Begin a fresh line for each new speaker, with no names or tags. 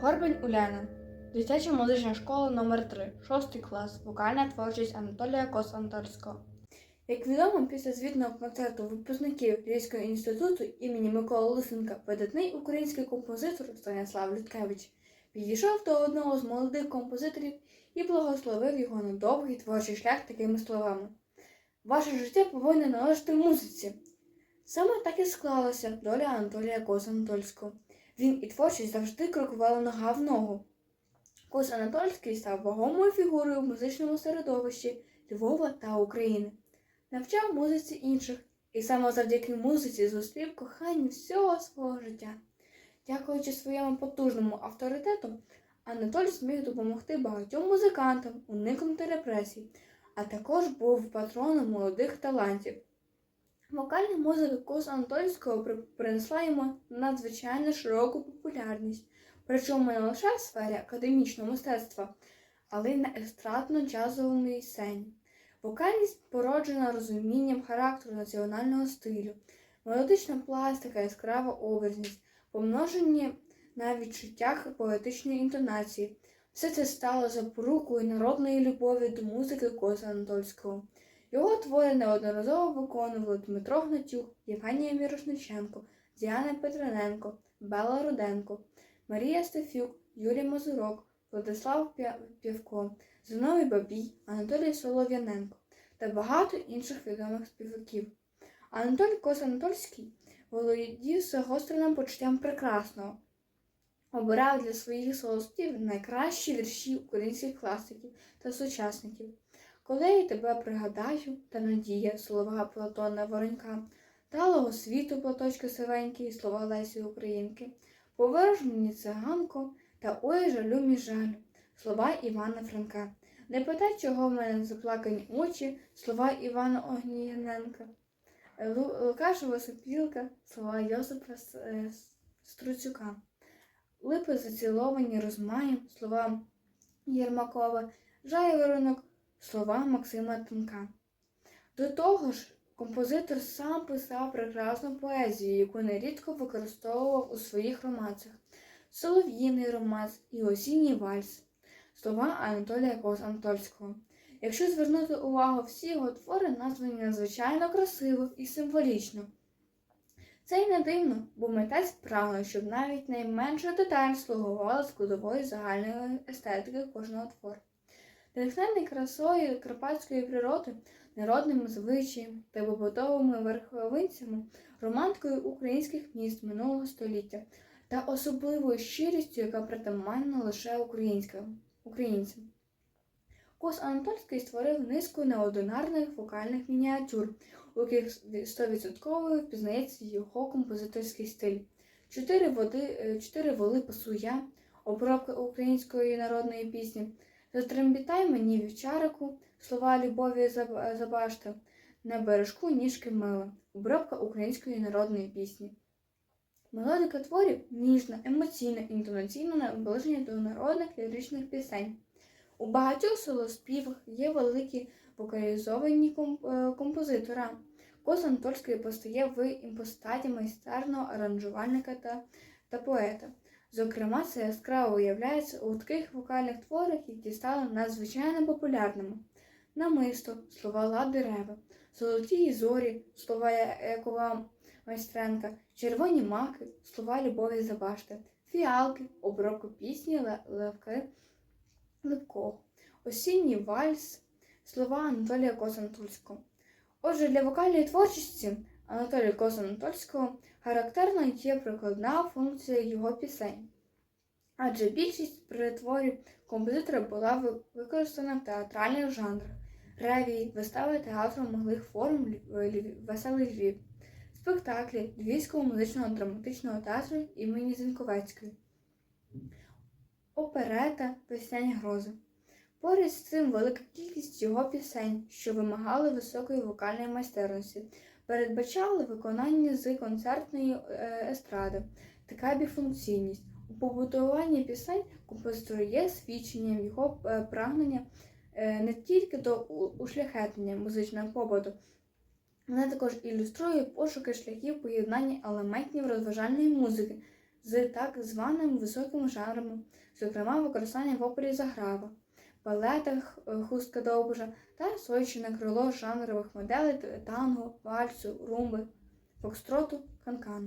Горбань Уляна, дитяча музична школа номер 3 6 клас, вокальна творчість Анатолія Косантольського. Як відомо, після звітного концерту випускників Львівського інституту імені Миколи Лисенка видатний український композитор Станіслав Людкевич підійшов до одного з молодих композиторів і благословив його на довгий творчий шлях такими словами: Ваше життя повинне належати музиці. Саме так і склалася доля Анатолія Косантольського. Він і творчість завжди крокували нога в ногу. Кос Анатольський став вагомою фігурою в музичному середовищі Львова та України. Навчав музиці інших, і саме завдяки музиці зустрів кохання всього свого життя. Дякуючи своєму потужному авторитету, Анатолій зміг допомогти багатьом музикантам уникнути репресій, а також був патроном молодих талантів. Вокальна музика Кос Анатольського принесла йому надзвичайно широку популярність, причому не лише в сфері академічного мистецтва, але й на естрадно-джазовій сцені. Вокальність породжена розумінням характеру національного стилю, мелодична пластика, яскрава образність, помножені на відчуттях поетичної інтонації. Все це стало запорукою народної любові до музики Коса Анатольського. Його твори неодноразово виконували Дмитро Гнатюк, Євгенія Мірошниченко, Діана Петрененко, Бела Руденко, Марія Стефюк, Юрій Мазурок, Владислав Півко, Зиновій Бабій, Анатолій Солов'яненко та багато інших відомих співаків. Анатолій Кос-Анатольський володів загостреним почуттям прекрасного, обирав для своїх солостів найкращі вірші українських класиків та сучасників. Коли я тебе пригадаю, та надія слова Платона Воронька, талого світу Платочка Сивенький, слова Лесі Українки, поверж мені циганко, та ой жалю мій жалю, слова Івана Франка. Не питай, чого в мене заплакані очі, слова Івана Огнієненка, Лу- Лукашева Сопілка, слова Йосипа е, Струцюка, Липи заціловані розмаєм, слова Єрмакова, Жайворонок, слова Максима Тимка. До того ж, композитор сам писав прекрасну поезію, яку нерідко використовував у своїх романсах Солов'їний романс і осінній вальс, слова Анатолія Кос-Антольського. Якщо звернути увагу, всі його твори названі надзвичайно красиво і символічно. Це й не дивно, бо митець прагнув, щоб навіть найменша деталь слугувала складовою загальної естетики кожного твору. Натхнений красою карпатської природи, народними звичаями та побутовими верховинцями, романтикою українських міст минулого століття та особливою щирістю, яка притаманна лише українцям. Кос Анатольський створив низку неординарних вокальних мініатюр, у яких 100% впізнається його композиторський стиль. Чотири, води, е, чотири воли пасу я, обробка української народної пісні, Затрембітай мені вівчарику, слова любові заб- забашти, на бережку ніжки мила, обробка української народної пісні. Мелодика творів ніжна, емоційна, інтонаційна наближення до народних ліричних пісень. У багатьох солоспівах є великі вокалізовані е, композитора. Кос Анатольський постає в імпостаті майстерного аранжувальника та, та поета. Зокрема, це яскраво виявляється у таких вокальних творах, які стали надзвичайно популярними. Намисто, слова Лади Реви, Золоті зорі, слова Якова Майстренка, Червоні маки, слова Любові Забашти, Фіалки, обробка пісні Ле- Левки Липкого, Осінній вальс, слова Анатолія Косантульського. Отже, для вокальної творчості Анатолія Косантольського характерна є прикладна функція його пісень. Адже більшість перетворів композитора була використана в театральних жанрах ревії, вистави театру малих форм Веселий Львів, спектаклі Львівського музичного драматичного театру імені Зінковецької, оперета Весняні грози. Поряд з цим велика кількість його пісень, що вимагали високої вокальної майстерності, передбачали виконання з концертної е, естради, така біфункційність. У побудуванні пісень композитор є свідченням його е, прагнення е, не тільки до ушляхетнення музичного побуту, вона також ілюструє пошуки шляхів поєднання елементів розважальної музики з так званими високими жанрами, зокрема використання в опері заграва, балетах е, хустка довбужа та сойчине крило жанрових моделей танго, вальсу, румби, фокстроту, канкану.